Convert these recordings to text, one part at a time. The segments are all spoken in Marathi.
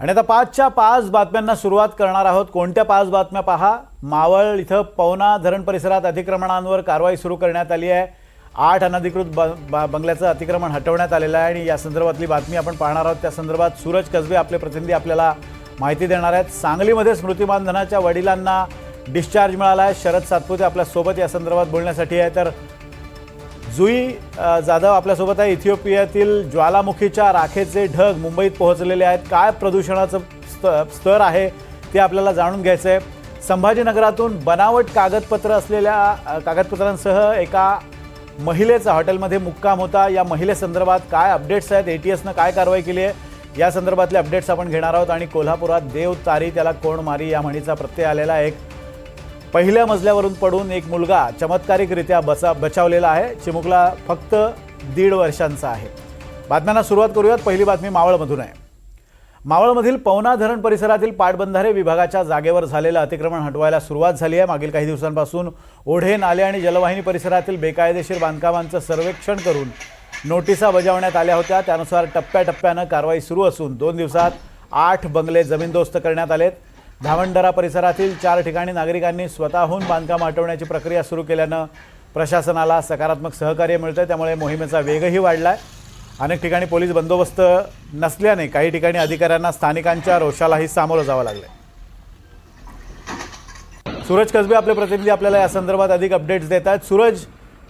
आणि आता पाचच्या पाच बातम्यांना सुरुवात करणार आहोत. कोणत्या पाच बातम्या पहा? मावळ इथं पवना धरण परिसरात अतिक्रमणांवर कारवाई सुरू करण्यात आली आहे. आठ अनधिकृत ब बंगल्याचं अतिक्रमण हटवण्यात आलेलं आहे आणि या संदर्भातली बातमी आपण पाहणार आहोत. त्या संदर्भात सूरज कसबे आपले प्रतिनिधी आपल्याला माहिती देणार आहेत. सांगलीमध्ये स्मृतिमानधनाच्या वडिलांना डिस्चार्ज मिळाला आहे. शरद सातपुते आपल्यासोबत या संदर्भात बोलण्यासाठी आहे. तर जुई जाधव आपल्यासोबत आहे. इथिओपियातील ज्वालामुखीच्या राखेचे ढग मुंबईत पोहोचलेले आहेत. काय प्रदूषणाचं स्त स्तर आहे ते आपल्याला जाणून घ्यायचं आहे संभाजीनगरातून बनावट कागदपत्र असलेल्या कागदपत्रांसह एका महिलेचा हॉटेलमध्ये मुक्काम होता. या महिलेसंदर्भात काय अपडेट्स आहेत? ए टी एसनं काय कारवाई केली आहे? या संदर्भातले अपडेट्स आपण घेणार आहोत. आणि कोल्हापुरात देव तारी त्याला कोण मारी या म्हणीचा प्रत्यय आलेला एक पहिल्या मजल्यावरून पडून एक मुलगा चमत्कारिकरित्या बचा बचावलेला आहे. चिमुकला फक्त दीड वर्षांचा आहे. बातम्यांना सुरुवात करूयात. पहिली बातमी मावळमधून आहे. मावळमधील पवना धरण परिसरातील पाटबंधारे विभागाच्या जागेवर झालेलं अतिक्रमण हटवायला सुरुवात झाली आहे. मागील काही दिवसांपासून ओढे नाले आणि जलवाहिनी परिसरातील बेकायदेशीर बांधकामांचं सर्वेक्षण करून नोटिसा बजावण्यात आल्या होत्या. त्यानुसार टप्प्याटप्प्यानं कारवाई सुरू असून दोन दिवसात आठ बंगले जमीनदोस्त करण्यात आलेत. धावणदरा परिसरातील चार ठिकाणी नागरिकांनी स्वतःहून बांधकाम हटवण्याची प्रक्रिया सुरू केल्यानं प्रशासनाला सकारात्मक सहकार्य मिळतं त्यामुळे मोहिमेचा वेगही वाढला आहे अनेक ठिकाणी पोलीस बंदोबस्त नसल्याने काही ठिकाणी अधिकाऱ्यांना स्थानिकांच्या रोषालाही सामोरं जावं लागलं सूरज कसबे आपले प्रतिनिधी आपल्याला या संदर्भात अधिक अपडेट्स देत आहेत. सूरज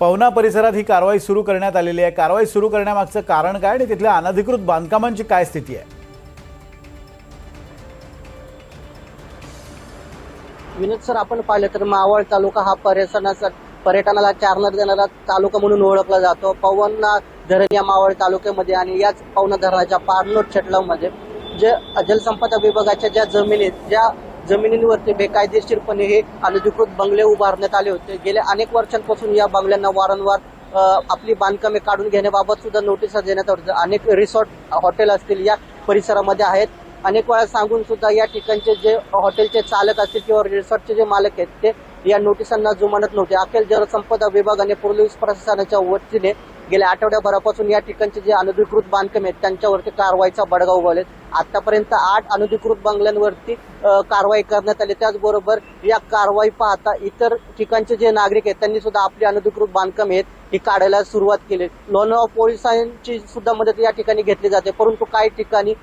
पवना परिसरात ही कारवाई सुरू करण्यात आलेली आहे. कारवाई सुरू करण्यामागचं कारण काय आणि तिथल्या अनधिकृत बांधकामांची काय स्थिती आहे? विनोद सर आपण पाहिलं तर मावळ तालुका हा पर्यटनाचा पर्यटनाला चारणार देणारा तालुका म्हणून ओळखला जातो. पवना धरण या मावळ तालुक्यामध्ये आणि याच पवना धरणाच्या पारनोट छटलावमध्ये जे जलसंपदा विभागाच्या ज्या जमिनीत ज्या जमिनींवरती बेकायदेशीरपणे हे अनधिकृत बंगले उभारण्यात आले होते. गेल्या अनेक वर्षांपासून या बंगल्यांना वारंवार आपली बांधकामे काढून घेण्याबाबत सुद्धा नोटिसा देण्यात आली अनेक रिसॉर्ट हॉटेल असतील या परिसरामध्ये आहेत. अनेक वेळा सांगून सुद्धा या ठिकाणचे जे हॉटेलचे चालक असतील किंवा रिसॉर्टचे जे मालक आहेत ते या नोटिसांना जुमानत नव्हते. अखेर जलसंपदा विभागाने पोलीस प्रशासनाच्या वतीने गेल्या आठवड्याभरापासून या ठिकाणचे जे अनधिकृत बांधकाम आहेत त्यांच्यावरती कारवाईचा बडगा उभारलेत आतापर्यंत आठ अनधिकृत बंगल्यांवरती कारवाई करण्यात आली. त्याचबरोबर या कारवाई पाहता इतर ठिकाणचे जे नागरिक आहेत त्यांनी सुद्धा आपली अनधिकृत बांधकाम आहेत ही काढायला सुरुवात केली. लोणावळा पोलिसांची सुद्धा मदत या ठिकाणी घेतली जाते. परंतु काही ठिकाणी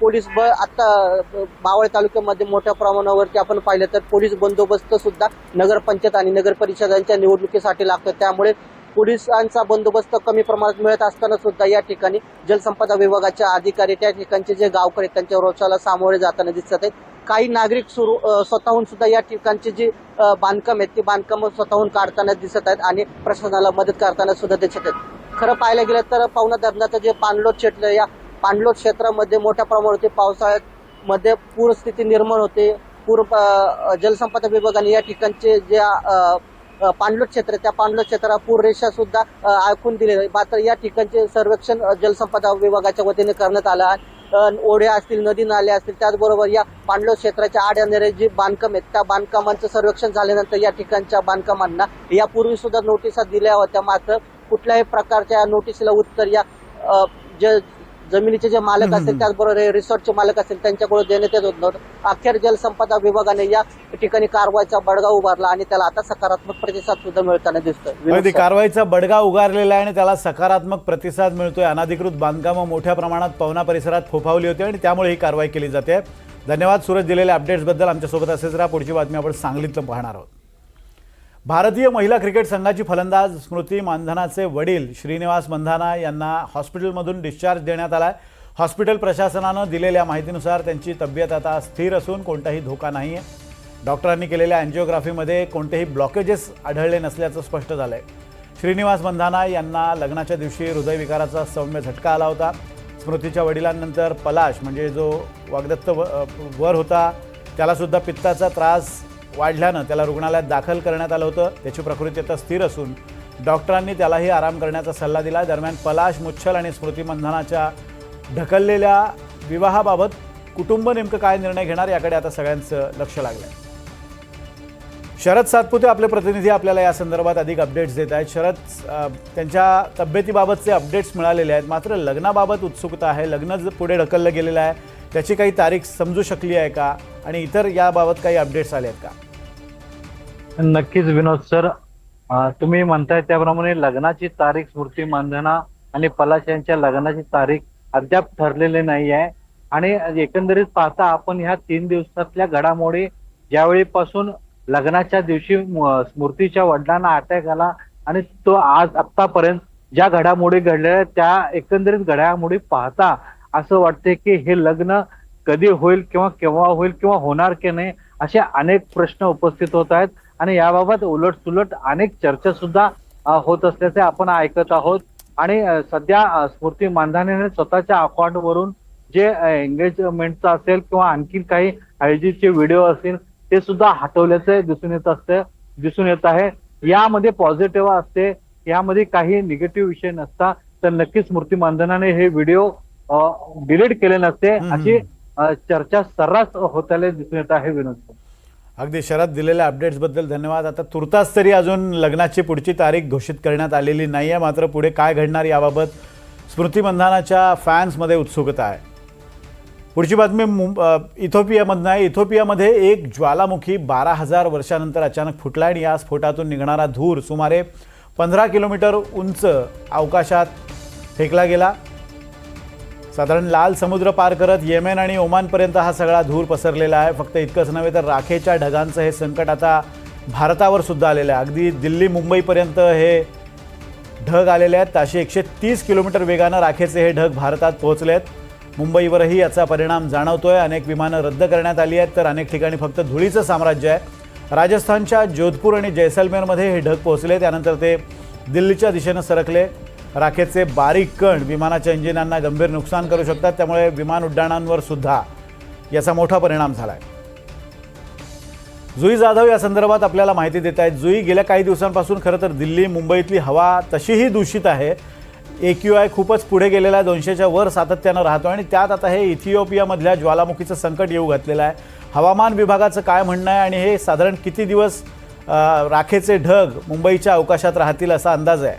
पोलीस बळ आता मावळ तालुक्यामध्ये मोठ्या प्रमाणावरती आपण पाहिलं तर पोलीस बंदोबस्त सुद्धा नगरपंचायत आणि नगर परिषदांच्या निवडणुकीसाठी लागतो. त्यामुळे पोलिसांचा बंदोबस्त कमी प्रमाणात मिळत असताना सुद्धा या ठिकाणी जलसंपदा विभागाचे अधिकारी त्या ठिकाणचे जे गावकरी आहेत, त्यांच्या रोषाला सामोरे जाताना दिसत आहेत. काही नागरिक सुरू स्वतःहून सुद्धा या ठिकाणचे जे बांधकाम आहेत ते बांधकाम स्वतःहून काढताना दिसत आहेत आणि प्रशासनाला मदत करताना सुद्धा दिसत आहेत. खरं पाहायला गेलं तर पवना धरणाचं जे पाणलोट क्षेत्र या पाणलोट क्षेत्रामध्ये मोठ्या प्रमाणावरती पावसाळ्यात मध्ये पूरस्थिती निर्माण होते. पूर जलसंपदा विभागाने या ठिकाणचे ज्या पाणलोट क्षेत्र त्या पाणलोट क्षेत्राला पूररेषा सुद्धा आखून दिले मात्र या ठिकाणचे सर्वेक्षण जलसंपदा विभागाच्या वतीने करण्यात आलं आहे. ओढ्या असतील नदी नाले असतील त्याचबरोबर या पाणलोट क्षेत्राच्या आड्यानेरे जे बांधकाम आहेत त्या बांधकामांचं सर्वेक्षण झाल्यानंतर या ठिकाणच्या बांधकामांना यापूर्वी सुद्धा नोटिसा दिल्या होत्या. मात्र कुठल्याही प्रकारच्या या नोटीसला उत्तर या जे जमिनीचे जे मालक असतील त्याचबरोबर हे रिसॉर्टचे मालक असतील त्यांच्याकडून देण्यात येत होत. नव्हतं अखेर जलसंपदा विभागाने या ठिकाणी कारवाईचा बडगा उभारला आणि त्याला आता सकारात्मक प्रतिसाद सुद्धा मिळताना दिसतोय. कारवाईचा बडगा उगारलेला आहे आणि त्याला सकारात्मक प्रतिसाद मिळतोय. अनधिकृत बांधकामं मोठ्या प्रमाणात पवना परिसरात फोफावली होती आणि त्यामुळे ही कारवाई केली जाते. धन्यवाद सूरज दिलेल्या अपडेट्सबद्दल आमच्यासोबत असेच राहा. पुढची बातमी आपण सांगलीतलं पाहणार आहोत. भारतीय महिला क्रिकेट संघाची फलंदाज स्मृती मानधनाचे वडील श्रीनिवास मंधाना यांना हॉस्पिटलमधून डिस्चार्ज देण्यात आला आहे हॉस्पिटल प्रशासनानं दिलेल्या माहितीनुसार त्यांची तब्येत आता स्थिर असून कोणताही धोका नाही आहे डॉक्टरांनी केलेल्या अँजिओग्राफीमध्ये कोणतेही ब्लॉकेजेस आढळले नसल्याचं स्पष्ट झालं आहे श्रीनिवास मंधाना यांना लग्नाच्या दिवशी हृदयविकाराचा सौम्य झटका आला होता. स्मृतीच्या वडिलांनंतर पलाश म्हणजे जो वागदत्त व- वर होता त्यालासुद्धा पित्ताचा त्रास वाढल्यानं त्याला रुग्णालयात दाखल करण्यात आलं होतं. त्याची प्रकृती आता स्थिर असून डॉक्टरांनी त्यालाही आराम करण्याचा सल्ला दिला. दरम्यान पलाश मुच्छल आणि स्मृती मंधनाच्या ढकललेल्या विवाहाबाबत कुटुंब नेमकं काय निर्णय घेणार याकडे आता सगळ्यांचं लक्ष लागलं आहे शरद सातपुते आपले प्रतिनिधी आपल्याला या संदर्भात अधिक अपडेट्स देत आहेत. शरद त्यांच्या तब्येतीबाबतचे अपडेट्स मिळालेले आहेत. मात्र लग्नाबाबत उत्सुकता आहे. लग्न ज- पुढे ढकललं गेलेलं आहे. त्याची काही तारीख समजू शकली आहे का? आणि इतर याबाबत काही अपडेट्स आले आहेत का? नक्कीच विनोद सर तुम्ही म्हणताय त्याप्रमाणे लग्नाची तारीख स्मृती मानधना आणि पलाश यांच्या लग्नाची तारीख अद्याप ठरलेली नाही आहे आणि एकंदरीत पाहता आपण ह्या तीन दिवसातल्या घडामोडी ज्यावेळीपासून लग्नाच्या दिवशी म- स्मृतीच्या वडिलांना अटॅक आला आणि तो आज आतापर्यंत ज्या घडामोडी घडलेल्या आहेत, त्या एकंदरीत घडामोडी पाहता असं वाटते की हे लग्न कधी होईल किंवा केव्हा होईल किंवा होणार की नाही असे अनेक प्रश्न उपस्थित होत आहेत. आणि याबाबत उलट सुलट अनेक चर्चा सुद्धा होत असल्याचे आपण ऐकत आहोत. आणि सध्या स्मृती मानधानेने स्वतःच्या अकाउंटवरून जे एंगेजमेंटचं असेल किंवा आणखी काही हळदीचे व्हिडिओ असतील ते सुद्धा हटवल्याचे दिसून येत असते दिसून येत आहे. यामध्ये पॉझिटिव्ह असते यामध्ये काही निगेटिव्ह विषय नसता. तर नक्कीच स्मृती मानधनाने हे व्हिडिओ डिलीट केले नसते. अशी चर्चा सर्रास होताना दिसून येत आहे विनोद अगदी शरद दिलेल्या अपडेट्सबद्दल धन्यवाद. आता तुर्तास तरी अजून लग्नाची पुढची तारीख घोषित करण्यात आलेली नाही आहे मात्र पुढे काय घडणार याबाबत स्मृतीबंधनाच्या फॅन्समध्ये उत्सुकता आहे. पुढची बातमी मुं- इथोपियामधनं आहे. इथोपियामध्ये एक ज्वालामुखी बारा हजार वर्षानंतर अचानक फुटला आणि या स्फोटातून निघणारा धूर सुमारे पंधरा किलोमीटर उंच अवकाशात फेकला गेला. साधारण लाल समुद्र पार करत येमेन आणि ओमानपर्यंत हा सगळा धूर पसरलेला आहे. फक्त इतकंच नव्हे तर राखेच्या ढगांचं हे संकट आता भारतावर सुद्धा आलेलं आहे. अगदी दिल्ली मुंबईपर्यंत हे ढग आलेले आहेत. ताशे एकशे तीस किलोमीटर वेगानं राखेचे हे ढग भारतात पोहोचले आहेत. मुंबईवरही याचा परिणाम जाणवतोय. अनेक विमानं रद्द करण्यात आली आहेत तर अनेक ठिकाणी फक्त धुळीचं साम्राज्य आहे. राजस्थानच्या जोधपूर आणि जैसलमेरमध्ये हे ढग पोहोचले. त्यानंतर ते दिल्लीच्या दिशेनं सरकले. राखेचे बारीक कण विमानाच्या इंजिनांना गंभीर नुकसान करू शकतात त्यामुळे विमान उड्डाणांवर सुद्धा याचा मोठा परिणाम झाला आहे जुई जाधव या संदर्भात आपल्याला माहिती देत आहेत. जुई गेल्या काही दिवसांपासून खरं तर दिल्ली मुंबईतली हवा तशीही दूषित आहे. ए क्यू आय खूपच पुढे गेलेला दोनशेच्या वर सातत्यानं राहतो आणि त्यात आता हे इथिओपियामधल्या ज्वालामुखीचं संकट येऊ घातलेलं आहे. हवामान विभागाचं काय म्हणणं आहे आणि हे साधारण किती दिवस राखेचे ढग मुंबईच्या अवकाशात राहतील असा अंदाज आहे.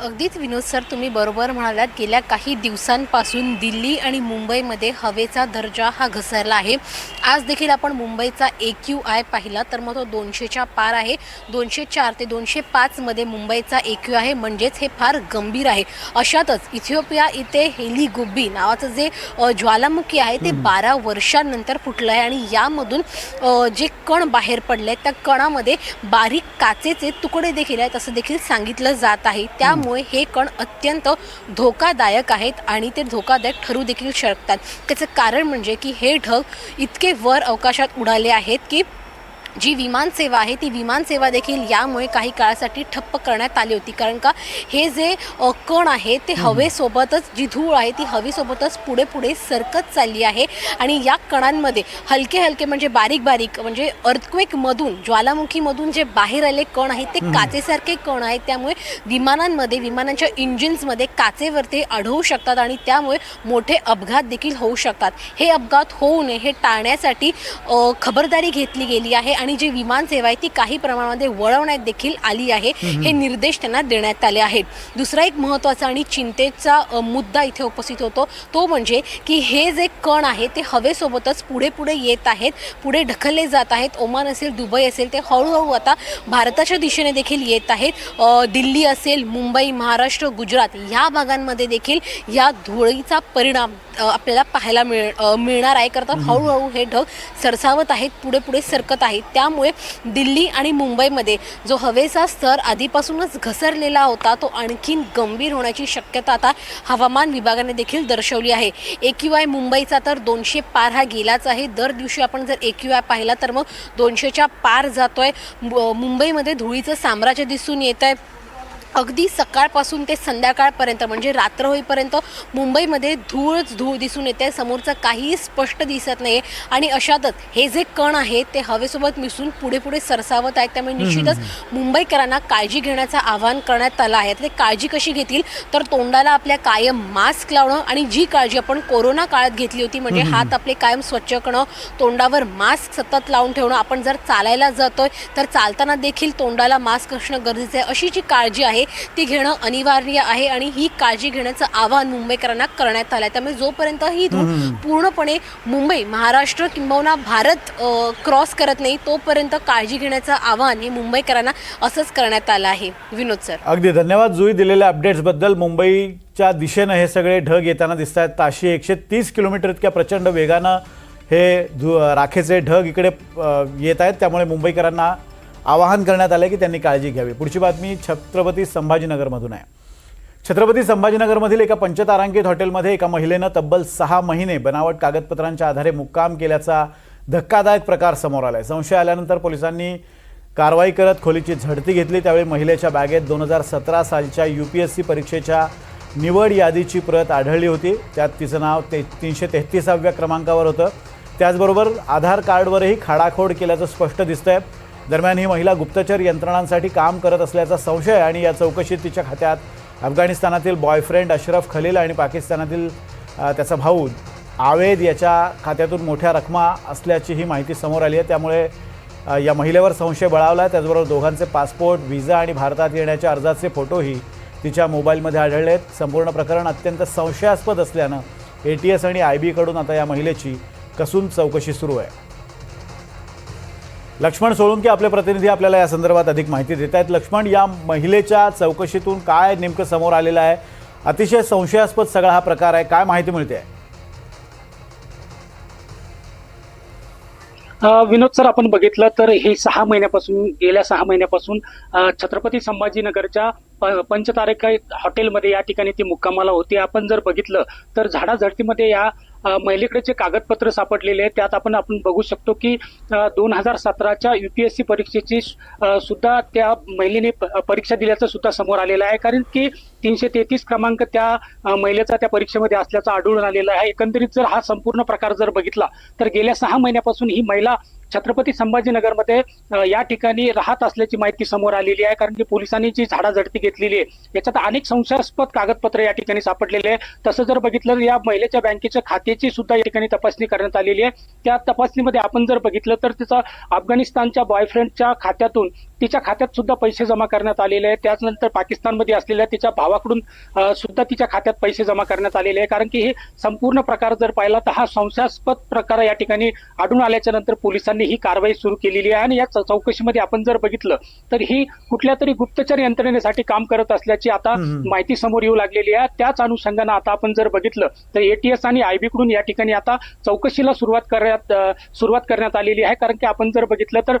अगदीच विनोद सर तुम्ही बरोबर म्हणालात गेल्या काही दिवसांपासून दिल्ली आणि मुंबईमध्ये हवेचा दर्जा हा घसरला आहे. आज देखील आपण मुंबईचा ए क्यू आय पाहिला तर मग तो दोनशेच्या पार आहे. दोनशे चार ते दोनशे पाचमध्ये मुंबईचा ए क्यू आहे म्हणजेच हे फार गंभीर आहे. अशातच इथिओपिया इथे हेली गुब्बी नावाचं जे ज्वालामुखी आहे ते बारा वर्षांनंतर फुटलं आहे आणि यामधून जे कण बाहेर पडले आहेत त्या कणामध्ये बारीक काचेचे तुकडे देखील आहेत असं देखील सांगितलं जात आहे. त्यामुळे हे कण अत्यंत धोकादायक आहेत आणि ते धोकादायक ठरू देखील शकतात. त्याचं कारण म्हणजे की हे ढग इतके वर अवकाशात उडाले आहेत की जी विमानसेवा आहे ती विमानसेवा देखील यामुळे काही काळासाठी ठप्प करण्यात आली होती. कारण का हे जे कण आहे ते हवेसोबतच जी धूळ आहे ती हवेसोबतच पुढे पुढे सरकत चालली आहे. आणि या कणांमध्ये हलके हलके म्हणजे बारीक बारीक म्हणजे अर्थक्वेकमधून ज्वालामुखीमधून जे बाहेर आले कण आहेत ते काचेसारखे कण आहेत. त्यामुळे विमानांमध्ये विमानांच्या इंजिन्समध्ये काचेवरती आढळू शकतात आणि त्यामुळे मोठे अपघात देखील होऊ शकतात. हे अपघात होऊ नये हे टाळण्यासाठी खबरदारी घेतली गेली आहे आणि जी विमानसेवा आहे ती काही प्रमाणामध्ये वळवण्यात देखील आली आहे हे निर्देश त्यांना देण्यात आले आहेत. दुसरा एक महत्त्वाचा आणि चिंतेचा मुद्दा इथे उपस्थित होतो तो म्हणजे की हे जे कण आहे ते हवेसोबतच पुढे पुढे येत आहेत पुढे ढकलले जात आहेत. ओमान असेल दुबई असेल ते हळूहळू आता भारताच्या दिशेने देखील येत आहेत. दिल्ली असेल मुंबई महाराष्ट्र गुजरात या भागांमध्ये देखील या धुळीचा परिणाम आपल्याला पाहायला मिळ मिळणार आहे. करता हळूहळू हे ढग सरसावत आहेत पुढे पुढे सरकत आहेत. त्यामुळे दिल्ली आणि मुंबईमध्ये जो हवेचा स्तर आधीपासूनच घसरलेला होता तो आणखीन गंभीर होण्याची शक्यता आता हवामान विभागाने देखील दर्शवली आहे. ए क्यू आय मुंबईचा तर दोनशे पार हा गेलाच आहे. दर दिवशी आपण जर ए क्यू आय पाहिला तर मग दोनशेच्या पार जातोय. मु- मुंबईमध्ये धुळीचं साम्राज्य दिसून येत आहे अगदी सकाळपासून ते संध्याकाळपर्यंत म्हणजे रात्र होईपर्यंत मुंबईमध्ये धूळच धूळ दिसून येते. समोरचं काहीही स्पष्ट दिसत नाही आणि अशातच हे जे कण आहेत ते हवेसोबत मिसळून पुढे पुढे सरसावत आहेत. त्यामुळे निश्चितच मुंबईकरांना काळजी घेण्याचं आवाहन करण्यात आलं आहे. ते काळजी कशी घेतील? तर तोंडाला आपल्या कायम मास्क लावणं आणि जी काळजी आपण कोरोना काळात घेतली होती म्हणजे हात आपले कायम स्वच्छ करणं तोंडावर मास्क सतत लावून ठेवणं आपण जर चालायला जातोय तर चालताना देखील तोंडाला मास्क असणं गरजेचं आहे. अशी जी काळजी आहे ती घेणं अनिवार्य आहे आणि ही काळजी घेण्याचं आवाहन मुंबईकरांना करण्यात आलं आहे त्यामुळे जोपर्यंत ही धूळ पूर्णपणे मुंबई महाराष्ट्र किंबहुना भारत क्रॉस करत नाही तोपर्यंत काळजी घेण्याचं आवाहन हे मुंबईकरांना असंच करण्यात आलं आहे. विनोद सर. अगदी धन्यवाद. जुई दिलेल्या अपडेट्सबद्दल मुंबईच्या दिशेनं हे सगळे ढग येताना दिसत आहेत ताशी एकशे तीस किलोमीटर इतक्या प्रचंड वेगानं हे धु राखेचे ढग इकडे येत आहेत त्यामुळे मुंबईकरांना आवाहन करण्यात आलं की त्यांनी काळजी घ्यावी. पुढची बातमी छत्रपती संभाजीनगरमधून आहे. छत्रपती संभाजीनगरमधील एका पंचतारांकित हॉटेलमध्ये एका महिलेनं तब्बल सहा महिने बनावट कागदपत्रांच्या आधारे मुक्काम केल्याचा धक्कादायक प्रकार समोर आला आहे संशय आल्यानंतर पोलिसांनी कारवाई करत खोलीची झडती घेतली. त्यावेळी महिलेच्या बॅगेत दोन हजार सतरा सालच्या यू पी एस सी परीक्षेच्या निवड यादीची प्रत आढळली होती. त्यात तिचं नाव ते तीनशे तेहतीसाव्या क्रमांकावर होतं. त्याचबरोबर आधार कार्डवरही खाडाखोड केल्याचं स्पष्ट दिसतंय. दरम्यान ही महिला गुप्तचर यंत्रणांसाठी काम करत असल्याचा संशय आणि या चौकशीत तिच्या खात्यात अफगाणिस्तानातील बॉयफ्रेंड अशरफ खलील आणि पाकिस्तानातील त्याचा भाऊ आवेद याच्या खात्यातून मोठ्या रकमा असल्याची ही माहिती समोर आली आहे. त्यामुळे या महिलेवर संशय बळावला आहे त्याचबरोबर दोघांचे पासपोर्ट व्हिसा आणि भारतात येण्याच्या अर्जाचे फोटोही तिच्या मोबाईलमध्ये आढळले आहेत संपूर्ण प्रकरण अत्यंत संशयास्पद असल्यानं ए टी एस आणि आय बीकडून आता या महिलेची कसून चौकशी सुरू आहे. लक्ष्मण सोळंकी आपले प्रतिनिधी आपल्याला या संदर्भात अधिक माहिती देत आहेत. लक्ष्मण या महिलेच्या चौकशीतून काय नेमकं समोर आलेलं आहे? अतिशय संशयास्पद सगळा हा प्रकार आहे. काय माहिती मिळते? आहे विनोद सर आपण बघितलं तर हे सहा महिन्यापासून गेल्या सहा महिन्यापासून छत्रपती संभाजीनगरच्या प- हॉटेलमध्ये या ठिकाणी ती मुक्कामाला होती. आपण जर बघितलं तर झाडाझडतीमध्ये या महिलेकडे जे कागदपत्र सापडलेले आहेत त्यात आपण आपण बघू शकतो की दोन हजार सतराच्या यू पी एस सी परीक्षेची सुद्धा त्या महिलेने प- परीक्षा दिल्याचं सुद्धा समोर आलेलं आहे. कारण की तीनशे तेहतीस क्रमांक त्या महिलेचा त्या परीक्षेमध्ये असल्याचं आढळून आलेलं आहे. एकंदरीत जर हा संपूर्ण प्रकार जर बघितला तर गेल्या सहा महिन्यापासून ही महिला छत्रपती संभाजीनगरमध्ये या ठिकाणी राहत असल्याची माहिती समोर आलेली आहे. कारण की पोलिसांनी जी झाडाझडती घेतलेली आहे याच्यात अनेक संशयास्पद कागदपत्र या ठिकाणी सापडलेले आहे तसं जर बघितलं तर या महिलेच्या बँकेच्या खात्याची सुद्धा या ठिकाणी तपासणी करण्यात आलेली आहे. त्या तपासणीमध्ये आपण जर बघितलं तर तिचा अफगाणिस्तानच्या बॉयफ्रेंडच्या खात्यातून तिच्या खात्यात सुद्धा पैसे जमा करण्यात आलेले आहेत. त्याचनंतर पाकिस्तानमध्ये असलेल्या तिच्या भावाकडून अ, सुद्धा तिच्या खात्यात पैसे जमा करण्यात आलेले आहे. कारण की हे संपूर्ण प्रकार जर पाहिला तर हा संशयास्पद प्रकार या ठिकाणी आढळून आल्याच्यानंतर पोलिसांनी ही कारवाई सुरू केलेली आहे. आणि या चौकशीमध्ये आपण जर बघितलं तर ही कुठल्या तरी गुप्तचर यंत्रणेसाठी काम करत असल्याची आता. माहिती समोर येऊ लागलेली आहे. त्याच अनुषंगानं आता आपण जर बघितलं तर एटीएस आणि आयबी कडून या ठिकाणी आता चौकशीला सुरुवात करण्यात सुरुवात करण्यात आलेली आहे. कारण की आपण जर बघितलं तर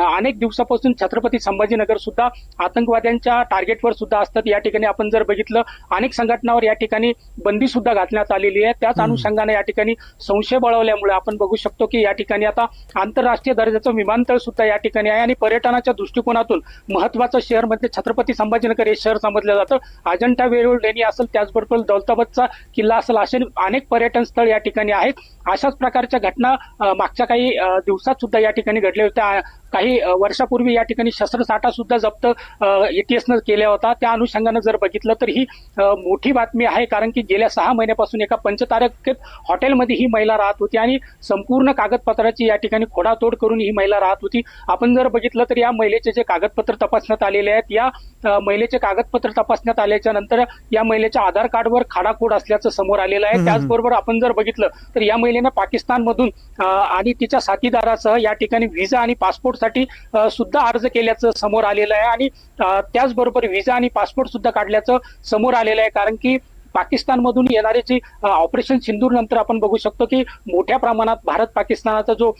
अनेक दिवसापासून छत्रपती संभाजीनगर सुद्धा आतंकवाद्यांच्या टार्गेटवर सुद्धा असतात. या ठिकाणी आपण जर बघितलं अनेक संघटनावर या ठिकाणी बंदी सुद्धा घातण्यात आलेली आहे. त्याच अनुषंगाने या ठिकाणी संशय बळवल्यामुळे आपण बघू शकतो की या ठिकाणी आता आंतरराष्ट्रीय दर्जाचं विमानतळ सुद्धा या ठिकाणी आहे आणि पर्यटनाच्या दृष्टिकोनातून महत्वाचं शहर म्हणजे छत्रपती संभाजीनगर हे शहर समजलं जातं. अजंठा वेरूळ लेणी असेल त्याचबरोबर दौलताबादचा किल्ला असेल असे अनेक पर्यटन स्थळ या ठिकाणी आहेत. अशाच प्रकारच्या घटना मागच्या काही दिवसात सुद्धा या ठिकाणी घडल्या होत्या. काही वर्षापूर्वी या ठिकाणी शस्त्रसाठा सुद्धा जप्त एटीएसनं केल्या होता. त्या अनुषंगानं जर बघितलं तर ही मोठी बातमी आहे. कारण की गेल्या सहा महिन्यापासून एका पंचतारकेत हॉटेलमध्ये ही महिला राहत होती आणि संपूर्ण कागदपत्राची या ठिकाणी खोडातोड करून ही महिला राहत होती. आपण जर बघितलं तर या महिलेचे जे कागदपत्र तपासण्यात आलेले आहेत या महिलेचे कागदपत्र तपासण्यात आल्याच्यानंतर या महिलेच्या आधार कार्डवर खाडाखोड असल्याचं समोर आलेलं आहे. त्याचबरोबर आपण जर बघितलं तर या महिलेनं पाकिस्तानमधून आणि तिच्या साथीदारासह या ठिकाणी व्हिसा आणि पासपोर्टसाठी सुद्धा अर्ज केल्याचं समोर आलेलं आहे. आणि त्याचबरोबर व्हिसा आणि पासपोर्ट सुद्धा काढल्याचं समोर आलेलं आहे. कारण की पाकिस्तानमधून येणारी जी ऑपरेशन सिंदूर नंतर आपण बघू शकतो की मोठ्या प्रमाणात भारत पाकिस्तानाचा जो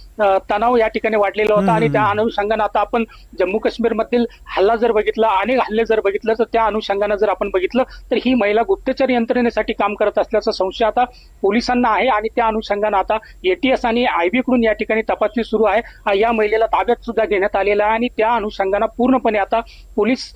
तणाव या ठिकाणी वाढलेला होता आणि त्या अनुषंगानं आता आपण जम्मू काश्मीर मधील हल्ला जर बघितला अनेक हल्ले जर बघितलं तर त्या अनुषंगानं जर आपण बघितलं तर ही महिला गुप्तचर यंत्रणेसाठी काम करत असल्याचा संशय आता पोलिसांना आहे आणि त्या अनुषंगानं आता एटीएस आणि आयबी कडून या ठिकाणी तपासणी सुरू आहे. या महिलेला ताब्यात सुद्धा घेण्यात आलेला आहे आणि त्या अनुषंगानं पूर्णपणे आता पोलीस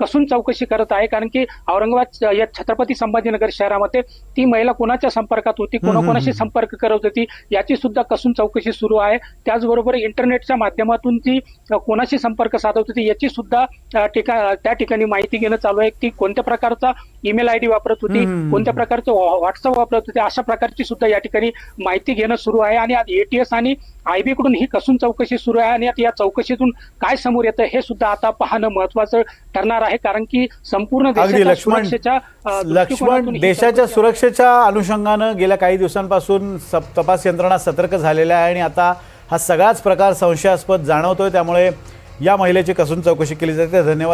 कसून चौकशी करत आहे. कारण की औरंगाबाद या छत्रपती संभाजी संभाजीनगर शहरामध्ये ती महिला कोणाच्या संपर्कात होती? कोणाकोणाशी संपर्क करत होती? याची सुद्धा कसून चौकशी सुरू आहे. त्याचबरोबर इंटरनेटच्या माध्यमातून ती कोणाशी संपर्क साधत होती? याची सुद्धा त्या ठिकाणी माहिती घेणं चालू आहे ती कोणत्या प्रकारचा ईमेल आयडी वापरत होती. कोणत्या प्रकारचं व्हॉट्सअप वापरत होते? अशा प्रकारची सुद्धा या ठिकाणी माहिती घेणं सुरू आहे आणि एटीएस आणि आयबी कडून ही कसून चौकशी सुरू आहे आणि आता या चौकशीतून काय समोर येतं हे सुद्धा आता पाहणं महत्वाचं ठरणार आहे. कारण की संपूर्ण देशाच्या दृष्टिकोनातून ही देशाच्या सुरक्षेच्या अनुषंगानं गेल्या काही दिवसांपासून सप तपास यंत्रणा सतर्क झालेल्या आहे आणि आता हा सगळाच प्रकार संशयास्पद जाणवतोय. त्यामुळे या महिलेची कसून चौकशी केली जाते. धन्यवाद.